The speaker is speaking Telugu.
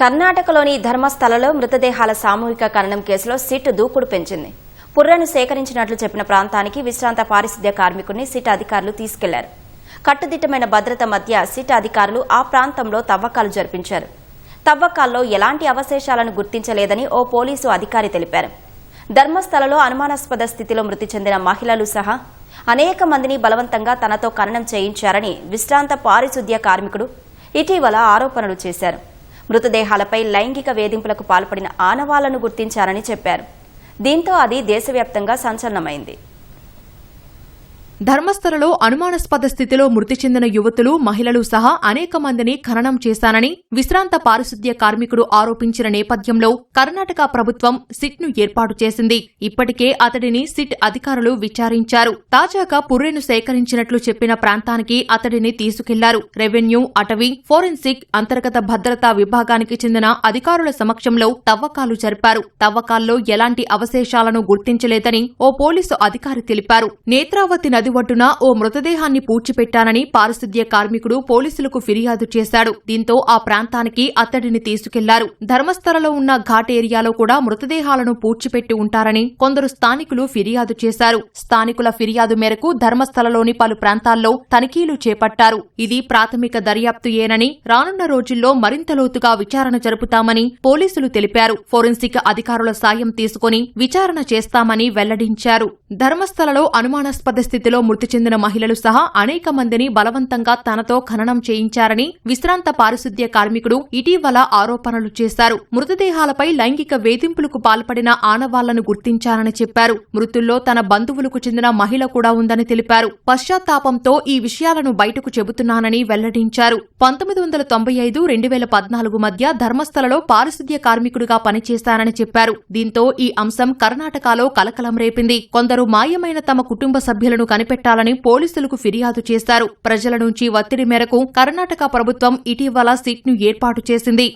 కర్ణాటకలోని ధర్మస్థలలో మృతదేహాల సామూహిక ఖననం కేసులో సిట్ దూకుడు పెంచింది. పుర్రను సేకరించినట్లు చెప్పిన ప్రాంతానికి విశ్రాంత పారిశుద్ధ్య కార్మికుడిని సిట్ అధికారులు తీసుకెళ్ళారు. కట్టుదిట్టమైన భద్రత మధ్య సిట్ అధికారులు ఆ ప్రాంతంలో తవ్వకాలు జరిపించారు. తవ్వకాల్లో ఎలాంటి అవశేషాలను గుర్తించలేదని ఓ పోలీసు అధికారి తెలిపారు. ధర్మస్థలలో అనుమానాస్పద స్థితిలో మృతి చెందిన మహిళలు సహా అనేక మందిని బలవంతంగా తనతో ఖననం చేయించారని విశ్రాంత పారిశుద్ధ్య కార్మికుడు ఇటీవల ఆరోపణలు చేశారు. మృతదేహాలపై లైంగిక వేధింపులకు పాల్పడిన ఆనవాళ్ళను గుర్తించారని చెప్పారు. దీంతో అది దేశవ్యాప్తంగా సంచలనమైంది. ధర్మస్థలలో అనుమానాస్పద స్థితిలో మృతి చెందిన యువతులు మహిళలు సహా అనేక మందిని ఖననం చేశానని విశ్రాంత పారిశుద్ధ్య కార్మికుడు ఆరోపించిన నేపథ్యంలో కర్ణాటక ప్రభుత్వం సిట్ను ఏర్పాటు చేసింది. ఇప్పటికే అతడిని సిట్ అధికారులు విచారించారు. తాజాగా పుర్రెను సేకరించినట్లు చెప్పిన ప్రాంతానికి అతడిని తీసుకెళ్ళారు. రెవెన్యూ అటవీ ఫోరెన్సిక్ అంతర్గత భద్రతా విభాగానికి చెందిన అధికారుల సమక్షంలో తవ్వకాలు జరిపారు. తవ్వకాల్లో ఎలాంటి అవశేషాలను గుర్తించలేదని ఓ పోలీసు అధికారి తెలిపారు. నేత్రావతి నది ఒడ్డున ఓ మృతదేహాన్ని పూడ్చిపెట్టానని పారిశుద్ధ్య కార్మికుడు పోలీసులకు ఫిర్యాదు చేశాడు. దీంతో ఆ ప్రాంతానికి అతడిని తీసుకెళ్ళారు. ధర్మస్థలలో ఉన్న ఘాట్ ఏరియాలో కూడా మృతదేహాలను పూడ్చిపెట్టి ఉంటారని కొందరు స్థానికులు ఫిర్యాదు చేశారు. స్థానికుల ఫిర్యాదు మేరకు ధర్మస్థలలోని పలు ప్రాంతాల్లో తనిఖీలు చేపట్టారు. ఇది ప్రాథమిక దర్యాప్తు ఏనని రానున్న రోజుల్లో మరింత లోతుగా విచారణ జరుపుతామని పోలీసులు తెలిపారు. ఫోరెన్సిక్ అధికారుల సాయం తీసుకుని విచారణ చేస్తామని వెల్లడించారు. ధర్మస్థలలో అనుమానాస్పద స్థితిలో మృతి చెందిన మహిళలు సహా అనేక మందిని బలవంతంగా తనతో ఖననం చేయించారని విశ్రాంత పారిశుద్ధ్య కార్మికుడు ఇటీవల ఆరోపణలు చేశారు. మృతదేహాలపై లైంగిక వేధింపులకు పాల్పడిన ఆనవాళ్ళను గుర్తించారని చెప్పారు. మృతుల్లో తన బంధువులకు చెందిన మహిళ కూడా ఉందని తెలిపారు. పశ్చాత్తాపంతో ఈ విషయాలను బయటకు చెబుతున్నానని వెల్లడించారు. పంతొమ్మిది వందల తొంభై ఐదు రెండు వేల పద్నాలుగు మధ్య ధర్మస్థలలో పారిశుద్ధ్య కార్మికుడిగా పనిచేశానని చెప్పారు. దీంతో ఈ అంశం కర్ణాటకలో కలకలం రేపింది. కొందరు మాయమైన తమ కుటుంబ సభ్యులను కనిపెట్టాలని పోలీసులకు ఫిర్యాదు చేశారు. ప్రజల నుంచి ఒత్తిడి మేరకు కర్ణాటక ప్రభుత్వం ఇటీవల సిట్ను ఏర్పాటు చేసింది.